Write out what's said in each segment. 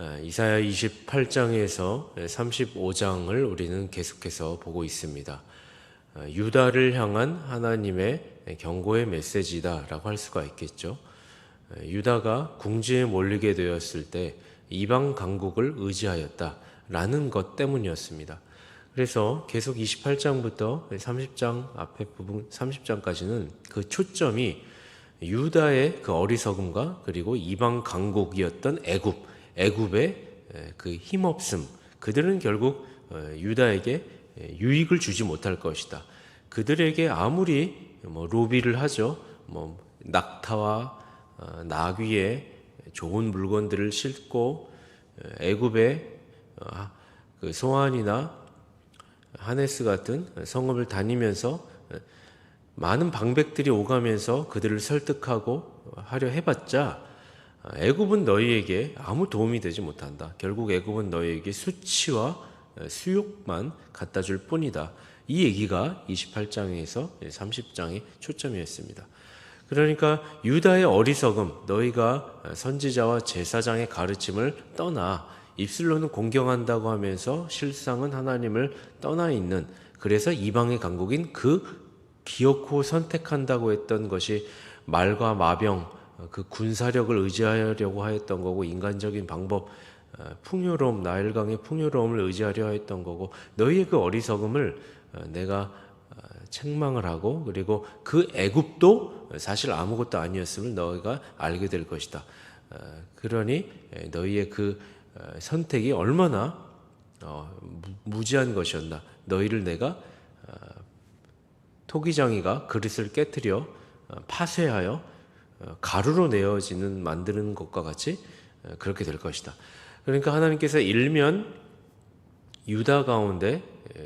아, 이사야 28장에서 35장을 우리는 계속해서 보고 있습니다. 아, 유다를 향한 하나님의 경고의 메시지다라고 할 수가 있겠죠. 아, 유다가 궁지에 몰리게 되었을 때 이방 강국을 의지하였다라는 것 때문이었습니다. 그래서 계속 28장부터 30장 앞에 부분 30장까지는 그 초점이 유다의 그 어리석음과 그리고 이방 강국이었던 애굽, 애굽의 그 힘없음, 그들은 결국 어, 유다에게 유익을 주지 못할 것이다. 그들에게 아무리 뭐 로비를 하죠, 뭐 낙타와 어, 나귀에 좋은 물건들을 싣고 어, 애굽의 그 소안이나 하네스 같은 성읍을 다니면서 많은 방백들이 오가면서 그들을 설득하고 하려 해봤자 애굽은 너희에게 아무 도움이 되지 못한다. 결국 애굽은 너희에게 수치와 수욕만 갖다 줄 뿐이다. 이 얘기가 28장에서 30장의 초점이었습니다. 그러니까 유다의 어리석음, 너희가 선지자와 제사장의 가르침을 떠나 입술로는 공경한다고 하면서 실상은 하나님을 떠나 있는 그래서 이방의 강국인 그 기어코 선택한다고 했던 것이 말과 마병 그 군사력을 의지하려고 하였던 거고 인간적인 방법 풍요로움 나일강의 풍요로움을 의지하려 했던 거고 너희의 그 어리석음을 내가 책망을 하고 그리고 그 애굽도 사실 아무것도 아니었음을 너희가 알게 될 것이다. 그러니 너희의 그 선택이 얼마나 어, 무지한 것이었나. 너희를 내가 토기장이가 그릇을 깨뜨려 파쇄하여 가루로 내어지는 만드는 것과 같이 그렇게 될 것이다. 그러니까 하나님께서 일면 유다 가운데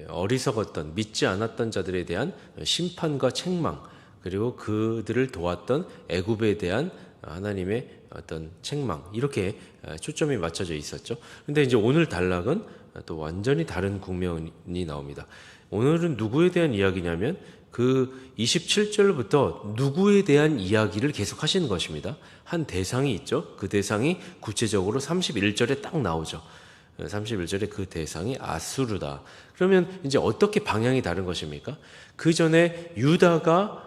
어리석었던 믿지 않았던 자들에 대한 심판과 책망 그리고 그들을 도왔던 애굽에 대한 하나님의 어떤 책망 이렇게 초점이 맞춰져 있었죠. 근데 이제 오늘 단락은 또 완전히 다른 국면이 나옵니다. 오늘은 누구에 대한 이야기냐면 그 27절부터 누구에 대한 이야기를 계속 하시는 것입니다. 한 대상이 있죠. 그 대상이 구체적으로 31절에 딱 나오죠. 31절에 그 대상이 아수르다. 그러면 이제 어떻게 방향이 다른 것입니까? 그 전에 유다가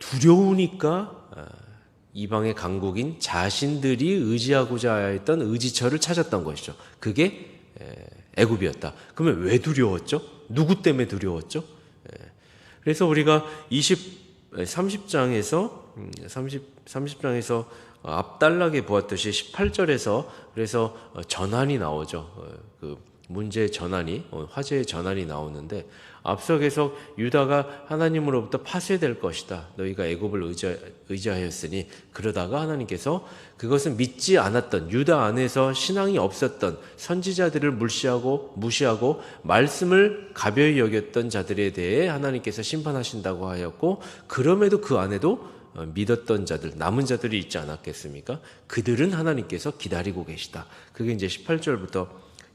두려우니까 아, 이방의 강국인 자신들이 의지하고자 했던 의지처를 찾았던 것이죠. 그게 애굽이었다. 그러면 왜 두려웠죠? 누구 때문에 두려웠죠? 그래서 우리가 20 30장에서 30 30장에서 앞달락에 보았듯이 18절에서 그래서 전환이 나오죠. 어, 그 문제의 전환이 어, 화제의 전환이 나오는데 앞서 계속 유다가 하나님으로부터 파쇄될 것이다. 너희가 애굽을 의지, 의지 하였으니 그러다가 하나님께서 그것은 믿지 않았던 유다 안에서 신앙이 없었던 선지자들을 무시하고 무시하고 말씀을 가벼이 여겼던 자들에 대해 하나님께서 심판하신다고 하였고 그럼에도 그 안에도 어, 믿었던 자들, 남은 자들이 있지 않았겠습니까? 그들은 하나님께서 기다리고 계시다. 그게 이제 18절부터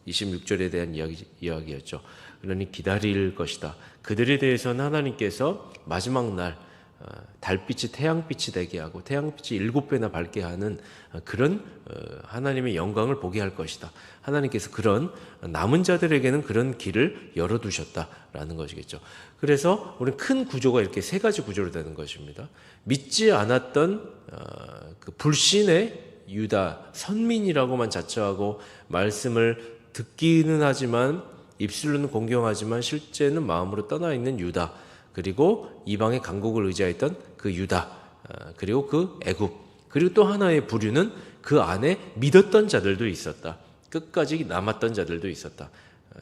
26절에 대한 이야기, 이야기였죠. 그러니 기다릴 것이다. 그들에 대해서는 하나님께서 마지막 날 어, 달빛이 태양빛이 되게 하고 태양빛이 일곱 배나 밝게 하는 어, 그런 어, 하나님의 영광을 보게 할 것이다. 하나님께서 그런 남은 자들에게는 그런 길을 열어 두셨다라는 것이겠죠. 그래서 우리는 큰 구조가 이렇게 세 가지 구조로 되는 것입니다. 믿지 않았던 그 불신의 유다 선민이라고만 자처하고 말씀을 듣기는 하지만 입술로는 공경하지만 실제는 마음으로 떠나 있는 유다 그리고 이방의 강국을 의지했던 그 유다 어, 그리고 그 애굽 그리고 또 하나의 부류는 그 안에 믿었던 자들도 있었다 끝까지 남았던 자들도 있었다 어,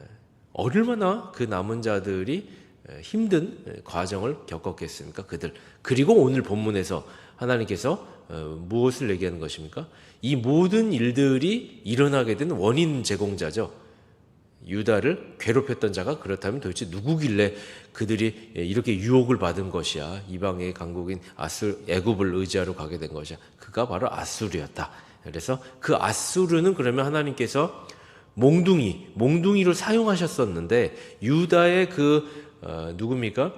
얼마나 그 남은 자들이 어, 힘든 과정을 겪었겠습니까 그들 그리고 오늘 본문에서 하나님께서 무엇을 얘기하는 것입니까? 이 모든 일들이 일어나게 된 원인 제공자죠. 유다를 괴롭혔던 자가 그렇다면 도대체 누구길래 그들이 이렇게 유혹을 받은 것이야? 이방의 강국인 아수 애굽을 의지하러 가게 된 것이야. 그가 바로 아수르였다. 그래서 그 아수르는 그러면 하나님께서 몽둥이 몽둥이로 사용하셨었는데 유다의 그 어, 누굽니까?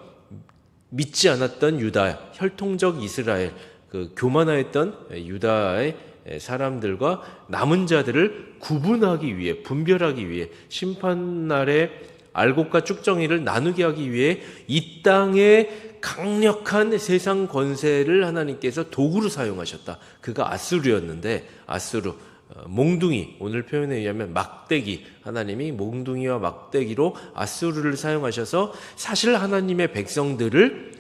믿지 않았던 유다 혈통적 이스라엘 그 교만하였던 유다의 사람들과 남은 자들을 구분하기 위해 분별하기 위해 심판 날에 알곡과 쭉정이를 나누게 하기 위해 이 땅에 강력한 세상 권세를 하나님께서 도구로 사용하셨다. 그가 아수르였는데 아수르 어, 몽둥이 오늘 표현에 의하면 막대기 하나님이 몽둥이와 막대기로 아수르를 사용하셔서 사실 하나님의 백성들을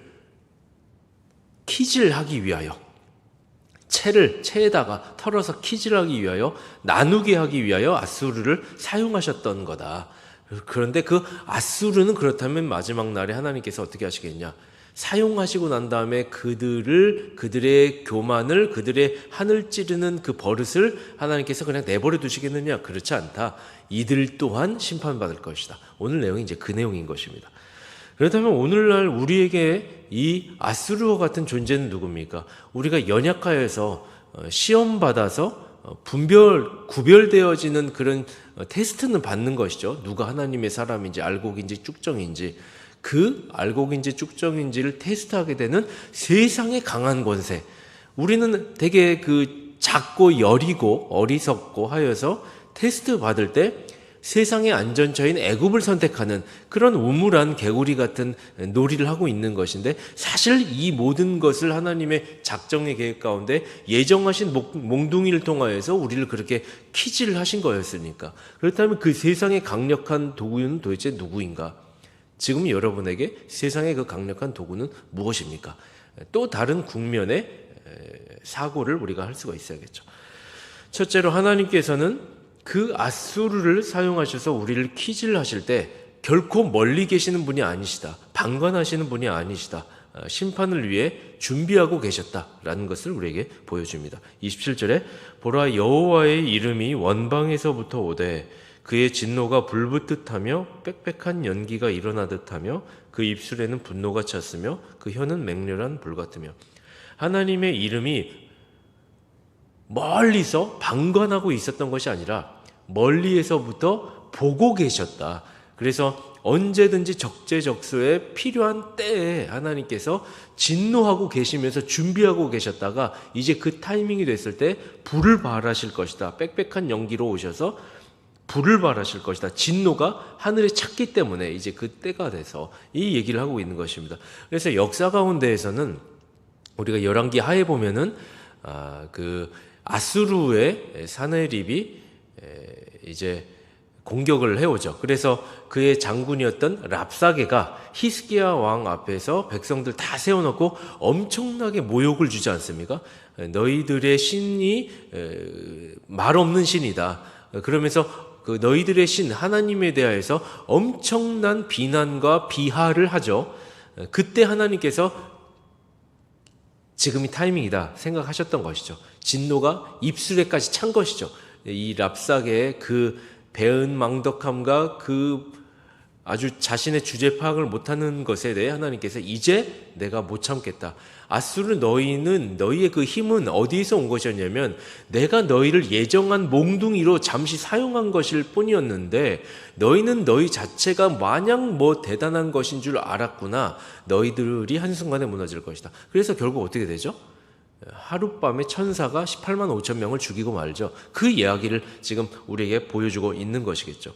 키질하기 위하여 채를 채에다가 털어서 키질하기 위하여 나누게 하기 위하여 아수르를 사용하셨던 거다. 그런데 그 아수르는 그렇다면 마지막 날에 하나님께서 어떻게 하시겠냐? 사용하시고 난 다음에 그들을 그들의 교만을 그들의 하늘 찌르는 그 버릇을 하나님께서 그냥 내버려 두시겠느냐? 그렇지 않다. 이들 또한 심판받을 것이다. 오늘 내용이 이제 그 내용인 것입니다. 그렇다면 오늘날 우리에게 이 아수르와 같은 존재는 누굽니까? 우리가 연약하여서 어, 시험 받아서 어, 분별 구별되어지는 그런 어, 테스트는 받는 것이죠. 누가 하나님의 사람인지 알곡인지 쭉정인지 그 알곡인지 쭉정인지를 테스트하게 되는 세상의 강한 권세. 우리는 되게 그 작고 여리고 어리석고 하여서 테스트 받을 때 세상의 안전처인 애굽을 선택하는 그런 우물한 개구리 같은 놀이를 하고 있는 것인데 사실 이 모든 것을 하나님의 작정의 계획 가운데 예정하신 몽둥이를 통하여서 우리를 그렇게 키질을 하신 거였으니까 그렇다면 그 세상의 강력한 도구는 도대체 누구인가? 지금 여러분에게 세상의 그 강력한 도구는 무엇입니까? 또 다른 국면의 사고를 우리가 할 수가 있어야겠죠. 첫째로 하나님께서는 그 아수르를 사용하셔서 우리를 키질 하실 때 결코 멀리 계시는 분이 아니시다. 방관하시는 분이 아니시다. 어, 심판을 위해 준비하고 계셨다라는 것을 우리에게 보여줍니다. 27절에 보라 여호와의 이름이 원방에서부터 오되 그의 진노가 불붙듯하며 빽빽한 연기가 일어나듯하며 그 입술에는 분노가 찼으며 그 혀는 맹렬한 불 같으며 하나님의 이름이 멀리서 방관하고 있었던 것이 아니라 멀리에서부터 보고 계셨다. 그래서 언제든지 적재적소에 필요한 때에 하나님께서 진노하고 계시면서 준비하고 계셨다가 이제 그 타이밍이 됐을 때 불을 발하실 것이다. 빽빽한 연기로 오셔서 불을 발하실 것이다. 진노가 하늘에 찼기 때문에 이제 그 때가 돼서 이 얘기를 하고 있는 것입니다. 그래서 역사 가운데에서는 우리가 열왕기 하에 보면은 아, 그 아수르의 사네립이 이제 공격을 해오죠. 그래서 그의 장군이었던 랍사게가 히스기야 왕 앞에서 백성들 다 세워놓고 엄청나게 모욕을 주지 않습니까? 너희들의 신이 말 없는 신이다. 그러면서 그 너희들의 신 하나님에 대하여서 엄청난 비난과 비하를 하죠. 그때 하나님께서 지금이 타이밍이다 생각하셨던 것이죠. 진노가 입술에까지 찬 것이죠. 이 랍사게의 그 배은망덕함과 그 아주 자신의 주제 파악을 못하는 것에 대해 하나님께서 이제 내가 못 참겠다. 아수르 너희는 너희의 그 힘은 어디에서 온 것이었냐면 내가 너희를 예정한 몽둥이로 잠시 사용한 것일 뿐이었는데 너희는 너희 자체가 마냥 뭐 대단한 것인 줄 알았구나. 너희들이 한순간에 무너질 것이다. 그래서 결국 어떻게 되죠? 하룻밤에 천사가 18만 5천 명을 죽이고 말죠. 그 이야기를 지금 우리에게 보여주고 있는 것이겠죠.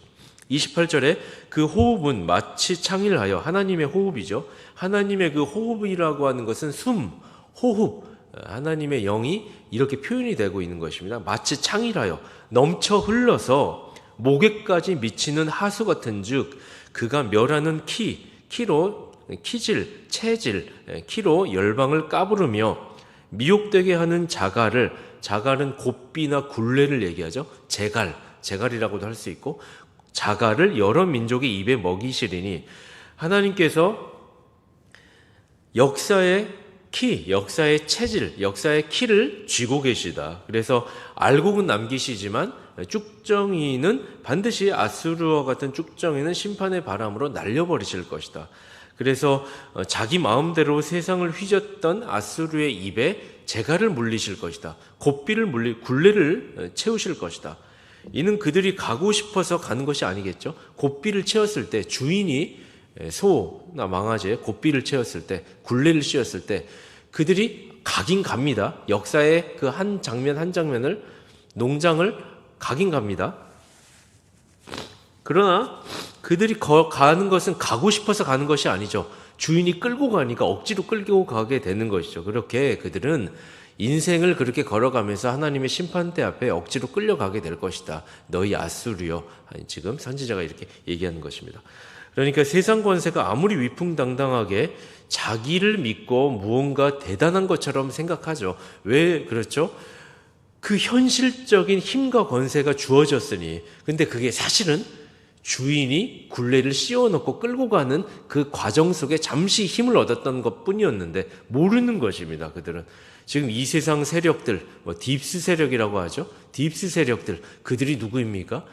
28절에 그 호흡은 마치 창일하여 하나님의 호흡이죠. 하나님의 그 호흡이라고 하는 것은 숨, 호흡, 하나님의 영이 이렇게 표현이 되고 있는 것입니다. 마치 창일하여 넘쳐 흘러서 목에까지 미치는 하수 같은 즉 그가 멸하는 키, 키로 키질, 체질, 키로 열방을 까부르며 미혹되게 하는 자갈을 자갈은 곱비나 굴레를 얘기하죠. 제갈, 제갈이라고도 할 수 있고 자갈을 여러 민족의 입에 먹이시리니 하나님께서 역사의 키, 역사의 체질, 역사의 키를 쥐고 계시다. 그래서 알곡은 남기시지만 쭉정이는 반드시 아수르와 같은 쭉정이는 심판의 바람으로 날려버리실 것이다. 그래서 어, 자기 마음대로 세상을 휘젓던 아수르의 입에 재갈을 물리실 것이다. 곱비를 물리 굴레를 어, 채우실 것이다. 이는 그들이 가고 싶어서 가는 것이 아니겠죠. 곱비를 채웠을 때 주인이 소나 망아지에 곱비를 채웠을 때 굴레를 씌웠을 때 그들이 가긴 갑니다. 역사의 그 한 장면 한 장면을 농장을 가긴 갑니다. 그러나 그들이 거- 가는 것은 가고 싶어서 가는 것이 아니죠. 주인이 끌고 가니까 억지로 끌고 가게 되는 것이죠. 그렇게 그들은 인생을 그렇게 걸어가면서 하나님의 심판대 앞에 억지로 끌려가게 될 것이다. 너희 아수르여. 아니, 지금 선지자가 이렇게 얘기하는 것입니다. 그러니까 세상 권세가 아무리 위풍당당하게 자기를 믿고 무언가 대단한 것처럼 생각하죠. 왜 그렇죠? 그 현실적인 힘과 권세가 주어졌으니 근데 그게 사실은 주인이 굴레를 씌워놓고 끌고 가는 그 과정 속에 잠시 힘을 얻었던 것 뿐이었는데 모르는 것입니다. 그들은 지금 이 세상 세력들, 뭐 딥스 세력이라고 하죠. 딥스 세력들 그들이 누구입니까?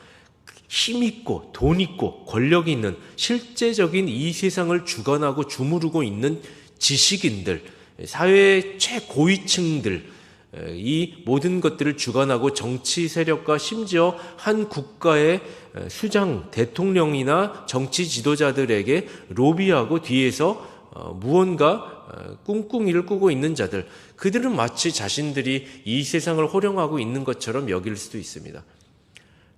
힘 있고 돈 있고 권력 있는 실제적인 이 세상을 주관하고 주무르고 있는 지식인들, 사회의 최고위층들 이 모든 것들을 주관하고 정치 세력과 심지어 한 국가의 수장, 대통령이나 정치 지도자들에게 로비하고 뒤에서 어, 무언가 어, 꿍꿍이를 꾸고 있는 자들, 그들은 마치 자신들이 이 세상을 호령하고 있는 것처럼 여길 수도 있습니다.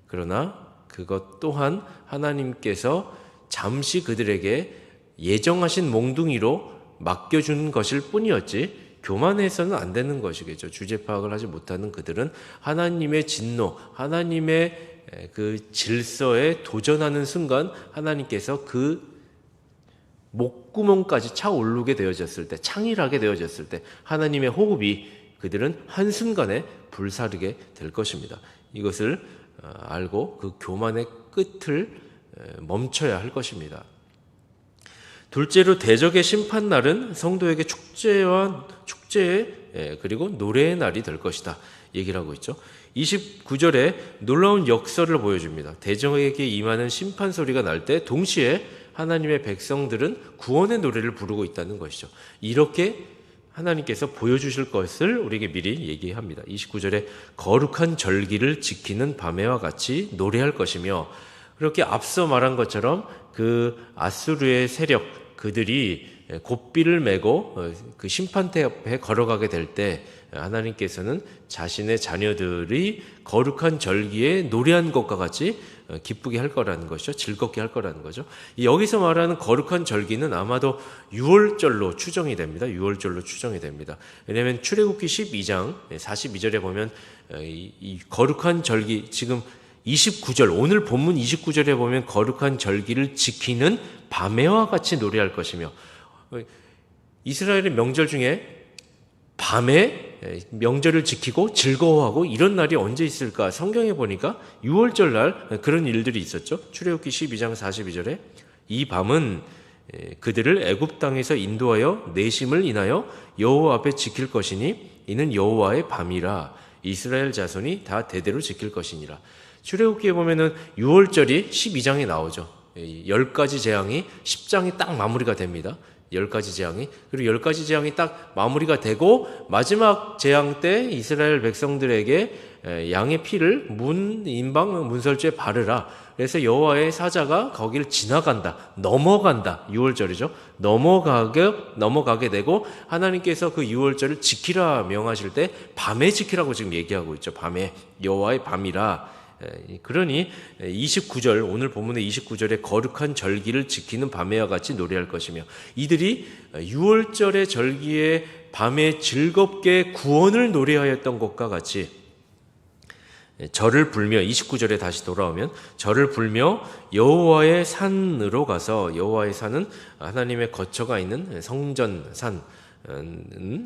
그러나 그것 또한 하나님께서 잠시 그들에게 예정하신 몽둥이로 맡겨준 것일 뿐이었지 교만해서는 안 되는 것이겠죠. 주제 파악을 하지 못하는 그들은 하나님의 진노, 하나님의 그 질서에 도전하는 순간 하나님께서 그 목구멍까지 차 오르게 되어졌을 때, 창일하게 되어졌을 때 하나님의 호흡이 그들은 한순간에 불사르게 될 것입니다. 이것을 어, 알고 그 교만의 끝을 멈춰야 할 것입니다. 둘째로 대적의 심판 날은 성도에게 축제와 축제의 그리고 노래의 날이 될 것이다. 얘기를 하고 있죠. 29절에 놀라운 역설을 보여줍니다. 대적에게 임하는 심판 소리가 날 때 동시에 하나님의 백성들은 구원의 노래를 부르고 있다는 것이죠. 이렇게 하나님께서 보여주실 것을 우리에게 미리 얘기합니다. 29절에 거룩한 절기를 지키는 밤에와 같이 노래할 것이며 그렇게 앞서 말한 것처럼 그 아수르의 세력 그들이 고삐를 메고 그 심판대 옆에 걸어가게 될 때 하나님께서는 자신의 자녀들이 거룩한 절기에 노래한 것과 같이 기쁘게 할 거라는 것이죠. 즐겁게 할 거라는 거죠. 여기서 말하는 거룩한 절기는 아마도 6월절로 추정이 됩니다. 6월절로 추정이 됩니다. 왜냐하면 출애굽기 12장 42절에 보면 이 거룩한 절기 지금 29절 오늘 본문 29절에 보면 거룩한 절기를 지키는 밤에와 같이 노래할 것이며 이스라엘의 명절 중에 밤에 명절을 지키고 즐거워하고 이런 날이 언제 있을까? 성경에 보니까 6월절 날 그런 일들이 있었죠. 출애굽기 12장 42절에 이 밤은 그들을 애굽 땅에서 인도하여 내심을 인하여 여호와 앞에 지킬 것이니 이는 여호와의 밤이라 이스라엘 자손이 다 대대로 지킬 것이니라. 출애굽기에 보면은 6월절이 12장에 나오죠. 열 가지 재앙이 10장이 딱 마무리가 됩니다. 열 가지 재앙이 그리고 열 가지 재앙이 딱 마무리가 되고 마지막 재앙 때 이스라엘 백성들에게 양의 피를 문 인방 문설주에 바르라. 그래서 여호와의 사자가 거기를 지나간다, 넘어간다. 6월절이죠. 넘어가게 넘어가게 되고 하나님께서 그 6월절을 지키라 명하실 때 밤에 지키라고 지금 얘기하고 있죠. 밤에 여호와의 밤이라. 그러니 29절 오늘 본문의 29절에 거룩한 절기를 지키는 밤에와 같이 노래할 것이며 이들이 6월절의 절기에 밤에 즐겁게 구원을 노래하였던 것과 같이 절을 불며 29절에 다시 돌아오면 절을 불며 여호와의 산으로 가서 여호와의 산은 하나님의 거처가 있는 성전 산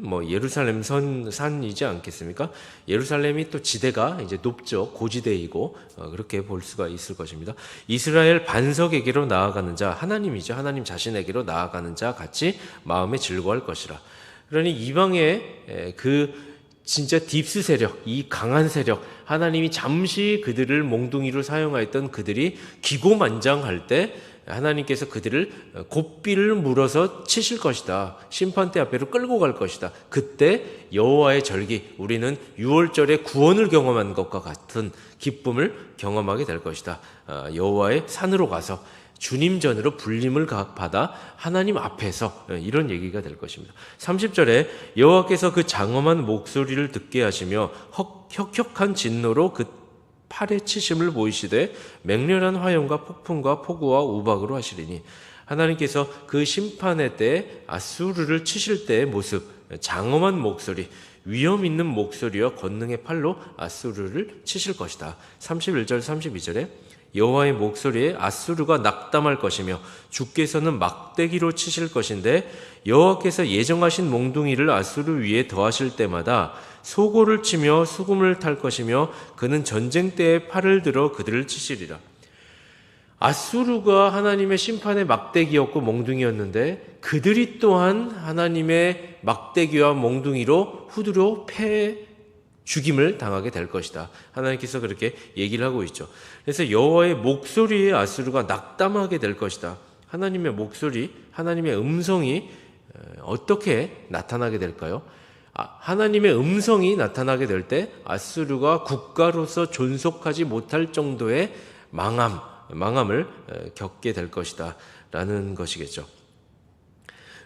뭐 예루살렘 선 산이지 않겠습니까? 예루살렘이 또 지대가 이제 높죠 고지대이고 어, 그렇게 볼 수가 있을 것입니다. 이스라엘 반석에게로 나아가는 자 하나님이죠 하나님 자신에게로 나아가는 자 같이 마음에 즐거워할 것이라. 그러니 이방의 그 진짜 딥스 세력, 이 강한 세력, 하나님이 잠시 그들을 몽둥이로 사용하였던 그들이 기고만장할 때 하나님께서 그들을 고삐를 물어서 치실 것이다. 심판대 앞에로 끌고 갈 것이다. 그때 여호와의 절기 우리는 6월절에 구원을 경험한 것과 같은 기쁨을 경험하게 될 것이다. 아, 여호와의 산으로 가서 주님 전으로 불림을 가- 받아 하나님 앞에서 예, 이런 얘기가 될 것입니다. 30절에 여호와께서 그 장엄한 목소리를 듣게 하시며 헉- 혁혁한 진노로 그 팔에 치심을 보이시되 맹렬한 화염과 폭풍과 폭우와 우박으로 하시리니 하나님께서 그 심판의 때 아수르를 치실 때의 모습 장엄한 목소리 위험 있는 목소리와 권능의 팔로 아수르를 치실 것이다. 31절 32절에 여호와의 목소리에 아수르가 낙담할 것이며 주께서는 막대기로 치실 것인데 여호와께서 예정하신 몽둥이를 아수르 위에 더하실 때마다 소고를 치며 수금을 탈 것이며 그는 전쟁 때에 팔을 들어 그들을 치시리라. 아수르가 하나님의 심판의 막대기였고 몽둥이였는데 그들이 또한 하나님의 막대기와 몽둥이로 후두로 패 죽임을 당하게 될 것이다. 하나님께서 그렇게 얘기를 하고 있죠. 그래서 여호와의 목소리에 아수르가 낙담하게 될 것이다. 하나님의 목소리, 하나님의 음성이 어, 어떻게 나타나게 될까요? 아, 하나님의 음성이 나타나게 될 때 아수르가 국가로서 존속하지 못할 정도의 망함, 망함을 어, 겪게 될 것이다 라는 것이겠죠.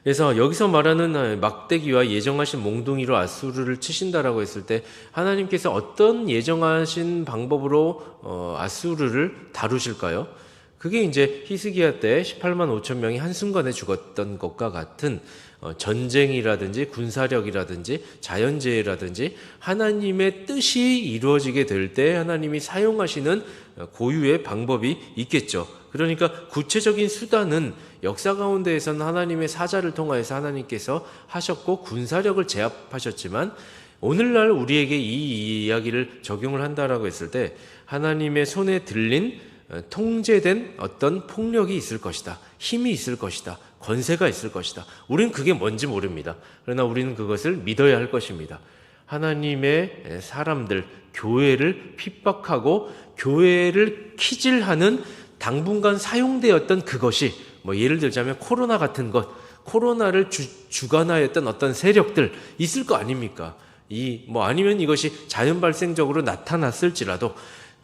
그래서 여기서 말하는 어, 막대기와 예정하신 몽둥이로 아수르를 치신다라고 했을 때 하나님께서 어떤 예정하신 방법으로 어, 아수르를 다루실까요? 그게 이제 히스기야 때 18만 5천 명이 한순간에 죽었던 것과 같은 어, 전쟁이라든지 군사력이라든지 자연재해라든지 하나님의 뜻이 이루어지게 될 때 하나님이 사용하시는 어, 고유의 방법이 있겠죠. 그러니까 구체적인 수단은 역사 가운데에서는 하나님의 사자를 통하여서 하나님께서 하셨고 군사력을 제압하셨지만 오늘날 우리에게 이 이야기를 적용을 한다라고 했을 때 하나님의 손에 들린 어, 통제된 어떤 폭력이 있을 것이다. 힘이 있을 것이다. 권세가 있을 것이다. 우리는 그게 뭔지 모릅니다. 그러나 우리는 그것을 믿어야 할 것입니다. 하나님의 사람들, 교회를 핍박하고 교회를 키질하는 당분간 사용되었던 그것이 뭐 예를 들자면 코로나 같은 것, 코로나를 주, 주관하였던 어떤 세력들 있을 거 아닙니까? 이 뭐 아니면 이것이 자연 발생적으로 나타났을지라도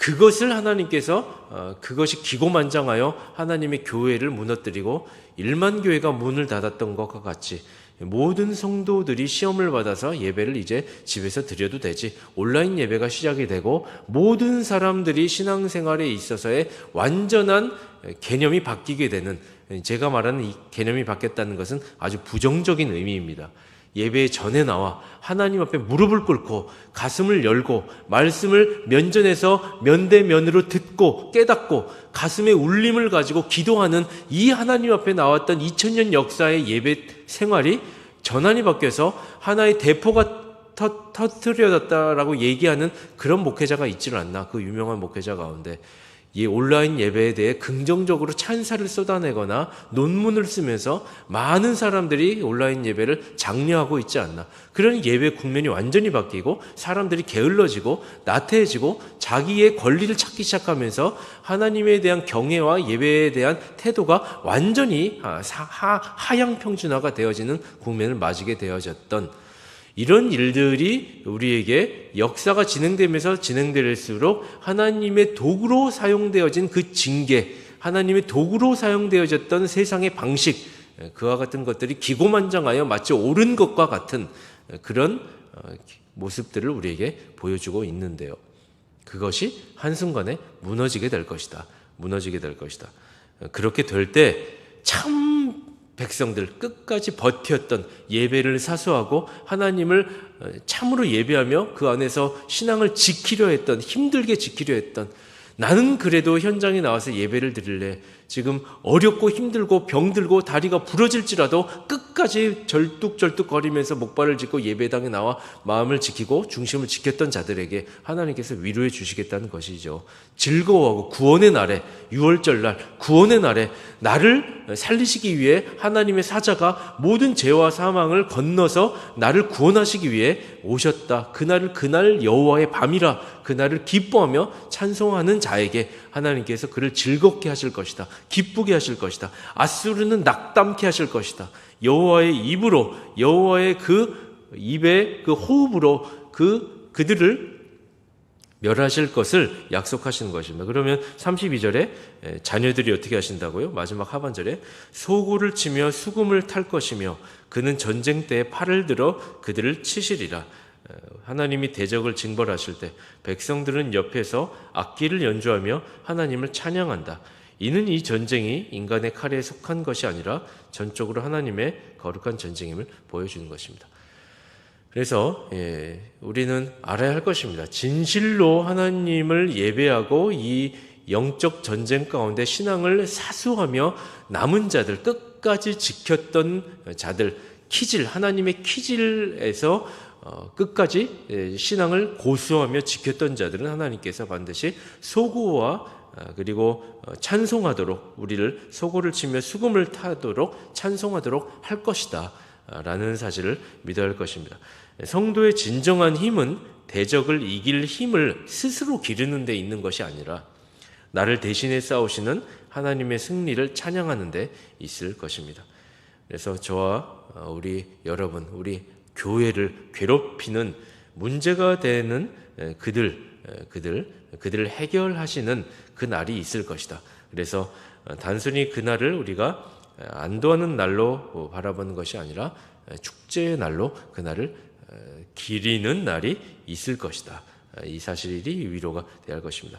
그것을 하나님께서 어, 그것이 기고만장하여 하나님의 교회를 무너뜨리고 일만 교회가 문을 닫았던 것과 같이 모든 성도들이 시험을 받아서 예배를 이제 집에서 드려도 되지 온라인 예배가 시작이 되고 모든 사람들이 신앙생활에 있어서의 완전한 개념이 바뀌게 되는 제가 말하는 이 개념이 바뀌었다는 것은 아주 부정적인 의미입니다. 예배 전에 나와 하나님 앞에 무릎을 꿇고 가슴을 열고 말씀을 면전에서 면대면으로 듣고 깨닫고 가슴에 울림을 가지고 기도하는 이 하나님 앞에 나왔던 2000년 역사의 예배 생활이 전환이 바뀌어서 하나의 대포가 터, 터트려졌다라고 얘기하는 그런 목회자가 있지는 않나 그 유명한 목회자 가운데 이 온라인 예배에 대해 긍정적으로 찬사를 쏟아내거나 논문을 쓰면서 많은 사람들이 온라인 예배를 장려하고 있지 않나. 그런 예배 국면이 완전히 바뀌고 사람들이 게을러지고 나태해지고 자기의 권리를 찾기 시작하면서 하나님에 대한 경외와 예배에 대한 태도가 완전히 하, 하향 평준화가 되어지는 국면을 맞이게 되어졌던 이런 일들이 우리에게 역사가 진행되면서 진행될수록 하나님의 도구로 사용되어진 그 징계, 하나님의 도구로 사용되어졌던 세상의 방식, 그와 같은 것들이 기고만장하여 마치 옳은 것과 같은 그런 모습들을 우리에게 보여주고 있는데요. 그것이 한순간에 무너지게 될 것이다. 무너지게 될 것이다. 그렇게 될 때 참 백성들 끝까지 버텼던 예배를 사수하고 하나님을 참으로 예배하며 그 안에서 신앙을 지키려 했던 힘들게 지키려 했던 나는 그래도 현장에 나와서 예배를 드릴래. 지금 어렵고 힘들고 병들고 다리가 부러질지라도 끝까지 절뚝절뚝 거리면서 목발을 짚고 예배당에 나와 마음을 지키고 중심을 지켰던 자들에게 하나님께서 위로해 주시겠다는 것이죠. 즐거워하고 구원의 날에 6월절 날 구원의 날에 나를 살리시기 위해 하나님의 사자가 모든 죄와 사망을 건너서 나를 구원하시기 위해 오셨다. 그날을 그날 여호와의 밤이라 그날을 기뻐하며 찬송하는 자에게 하나님께서 그를 즐겁게 하실 것이다. 기쁘게 하실 것이다. 아수르는 낙담케 하실 것이다. 여호와의 입으로 여호와의 그 입의 그 호흡으로 그 그들을 멸하실 것을 약속하시는 것입니다. 그러면 32절에 자녀들이 어떻게 하신다고요? 마지막 하반절에 소고를 치며 수금을 탈 것이며 그는 전쟁 때에 팔을 들어 그들을 치시리라. 하나님이 대적을 징벌하실 때 백성들은 옆에서 악기를 연주하며 하나님을 찬양한다. 이는 이 전쟁이 인간의 칼에 속한 것이 아니라 전적으로 하나님의 거룩한 전쟁임을 보여주는 것입니다. 그래서 예, 우리는 알아야 할 것입니다. 진실로 하나님을 예배하고 이 영적 전쟁 가운데 신앙을 사수하며 남은 자들 끝까지 지켰던 자들 키질 하나님의 키질에서 어, 끝까지 예, 신앙을 고수하며 지켰던 자들은 하나님께서 반드시 소구와 아, 그리고 어, 찬송하도록 우리를 소고를 치며 수금을 타도록 찬송하도록 할 것이다. 라는 사실을 믿어야 할 것입니다. 성도의 진정한 힘은 대적을 이길 힘을 스스로 기르는 데 있는 것이 아니라 나를 대신해 싸우시는 하나님의 승리를 찬양하는 데 있을 것입니다. 그래서 저와 어, 우리 여러분, 우리 교회를 괴롭히는 문제가 되는 그들, 그들, 그들을 해결하시는 그 날이 있을 것이다. 그래서 어, 단순히 그 날을 우리가 안도하는 날로 바라보는 것이 아니라 축제의 날로 그 날을 기리는 날이 있을 것이다. 이 사실이 위로가 되할 것입니다.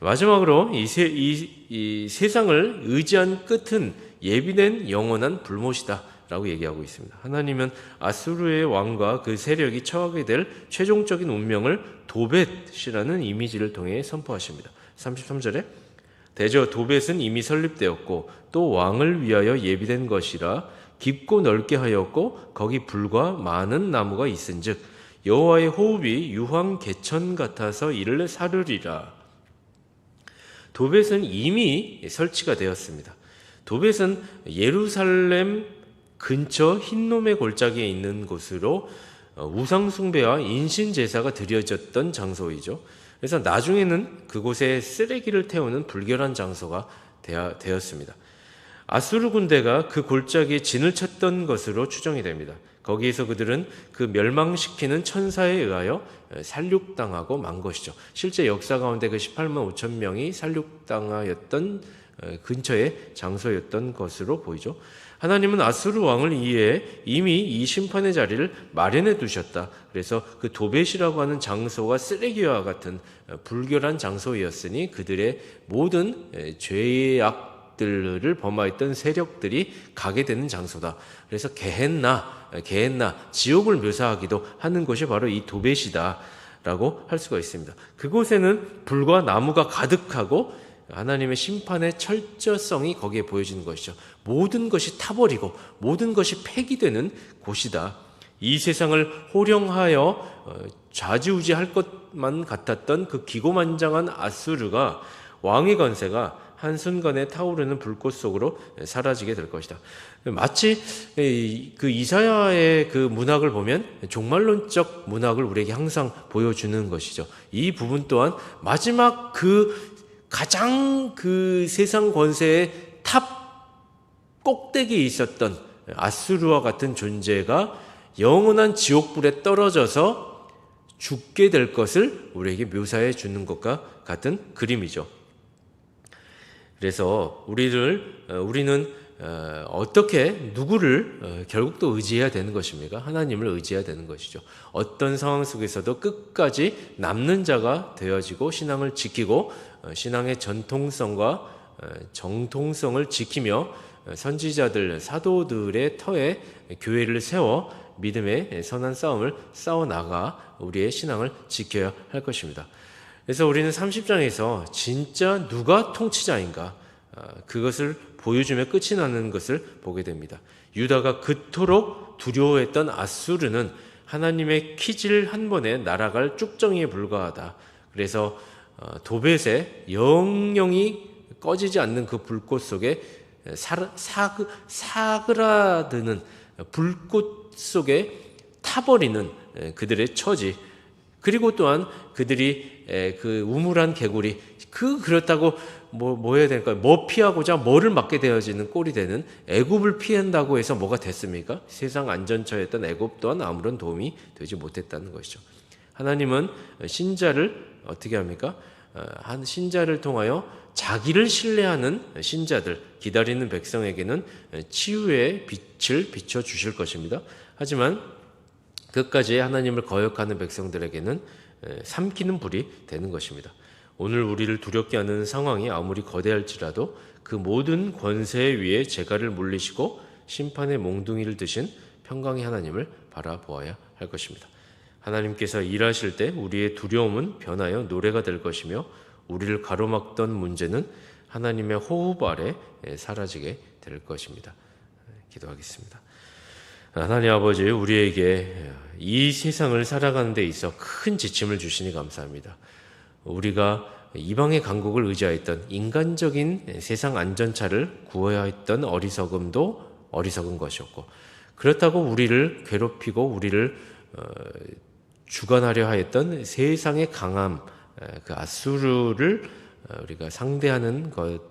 마지막으로 이, 세, 이, 이 세상을 의지한 끝은 예비된 영원한 불못이다. 라고 얘기하고 있습니다. 하나님은 아수르의 왕과 그 세력이 처하게 될 최종적인 운명을 도벳이라는 이미지를 통해 선포하십니다. 33절에 대저 도벳은 이미 설립되었고 또 왕을 위하여 예비된 것이라 깊고 넓게 하였고 거기 불과 많은 나무가 있은즉 여호와의 호흡이 유황 개천 같아서 이를 사르리라. 도벳은 이미 설치가 되었습니다. 도벳은 예루살렘 근처 흰놈의 골짜기에 있는 곳으로 우상 숭배와 인신 제사가 드려졌던 장소이죠. 그래서 나중에는 그곳에 쓰레기를 태우는 불결한 장소가 되었습니다. 아수르 군대가 그 골짜기에 진을 쳤던 것으로 추정이 됩니다. 거기에서 그들은 그 멸망시키는 천사에 의하여 살육당하고 만 것이죠. 실제 역사 가운데 그 18만 5천 명이 살육당하였던 근처의 장소였던 것으로 보이죠. 하나님은 아수르 왕을 이해 이미 이 심판의 자리를 마련해 두셨다. 그래서 그 도벳이라고 하는 장소가 쓰레기와 같은 불결한 장소였으니 그들의 모든 죄악 들을 범하였던 세력들이 가게 되는 장소다. 그래서 게헨나, 게헨나, 지옥을 묘사하기도 하는 것이 바로 이 도벳이다. 라고 할 수가 있습니다. 그곳에는 불과 나무가 가득하고 하나님의 심판의 철저성이 거기에 보여지는 것이죠. 모든 것이 타버리고 모든 것이 폐기되는 곳이다. 이 세상을 호령하여 어, 좌지우지할 것만 같았던 그 기고만장한 아수르가 왕의 건세가 한순간에 타오르는 불꽃 속으로 사라지게 될 것이다. 마치 그 이사야의 그 문학을 보면 종말론적 문학을 우리에게 항상 보여주는 것이죠. 이 부분 또한 마지막 그 가장 그 세상 권세의 탑 꼭대기에 있었던 아수르와 같은 존재가 영원한 지옥불에 떨어져서 죽게 될 것을 우리에게 묘사해 주는 것과 같은 그림이죠. 그래서 우리를 어, 우리는 어, 어떻게 누구를 어, 결국 또 의지해야 되는 것입니까? 하나님을 의지해야 되는 것이죠. 어떤 상황 속에서도 끝까지 남는 자가 되어지고 신앙을 지키고 신앙의 전통성과 정통성을 지키며 선지자들 사도들의 터에 교회를 세워 믿음의 선한 싸움을 싸워 나가 우리의 신앙을 지켜야 할 것입니다. 그래서 우리는 30장에서 진짜 누가 통치자인가 아, 그것을 보여주며 끝이 나는 것을 보게 됩니다. 유다가 그토록 두려워했던 아수르는 하나님의 키질 한 번에 날아갈 쭉정이에 불과하다. 그래서 어, 도벳에 영영이 꺼지지 않는 그 불꽃 속에 사그, 사그라드는 불꽃 속에 타버리는 그들의 처지 그리고 또한 그들이 에, 그 우물한 개구리 그 그렇다고 뭐, 뭐 해야 될까요? 뭐 피하고자 뭐를 맞게 되어지는 꼴이 되는 애굽을 피한다고 해서 뭐가 됐습니까? 세상 안전처였던 애굽 또한 아무런 도움이 되지 못했다는 것이죠. 하나님은 신자를 어떻게 합니까? 어, 한 신자를 통하여 자기를 신뢰하는 신자들 기다리는 백성에게는 치유의 빛을 비춰 주실 것입니다. 하지만 끝까지 하나님을 거역하는 백성들에게는 에, 삼키는 불이 되는 것입니다. 오늘 우리를 두렵게 하는 상황이 아무리 거대할지라도 그 모든 권세 위에 재갈을 물리시고 심판의 몽둥이를 드신 평강의 하나님을 바라보아야 할 것입니다. 하나님께서 일하실 때 우리의 두려움은 변하여 노래가 될 것이며 우리를 가로막던 문제는 하나님의 호흡 아래 사라지게 될 것입니다. 기도하겠습니다. 하나님 아버지 우리에게 이 세상을 살아가는 데 있어 큰 지침을 주시니 감사합니다. 우리가 이방의 강국을 의지하였던 인간적인 세상 안전차를 구해야 했던 어리석음도 어리석은 것이었고 그렇다고 우리를 괴롭히고 우리를 어, 주관하려 하였던 세상의 강함 그 아수르를 어, 우리가 상대하는 것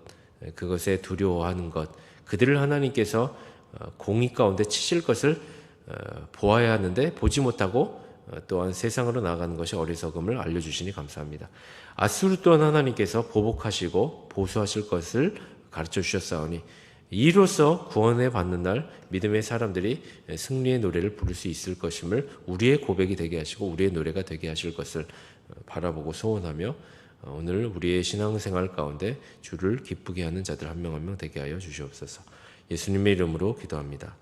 그것에 두려워하는 것 그들을 하나님께서 어, 공의 가운데 치실 것을 보아야 하는데 보지 못하고 또한 세상으로 나가는 것이 어리석음을 알려주시니 감사합니다. 아수르 또한 하나님께서 보복하시고 보수하실 것을 가르쳐 주셨사오니 이로써 구원에 받는 날 믿음의 사람들이 승리의 노래를 부를 수 있을 것임을 우리의 고백이 되게 하시고 우리의 노래가 되게 하실 것을 바라보고 소원하며 오늘 우리의 신앙생활 가운데 주를 기쁘게 하는 자들 한 명 한 명 되게 하여 주시옵소서. 예수님의 이름으로 기도합니다.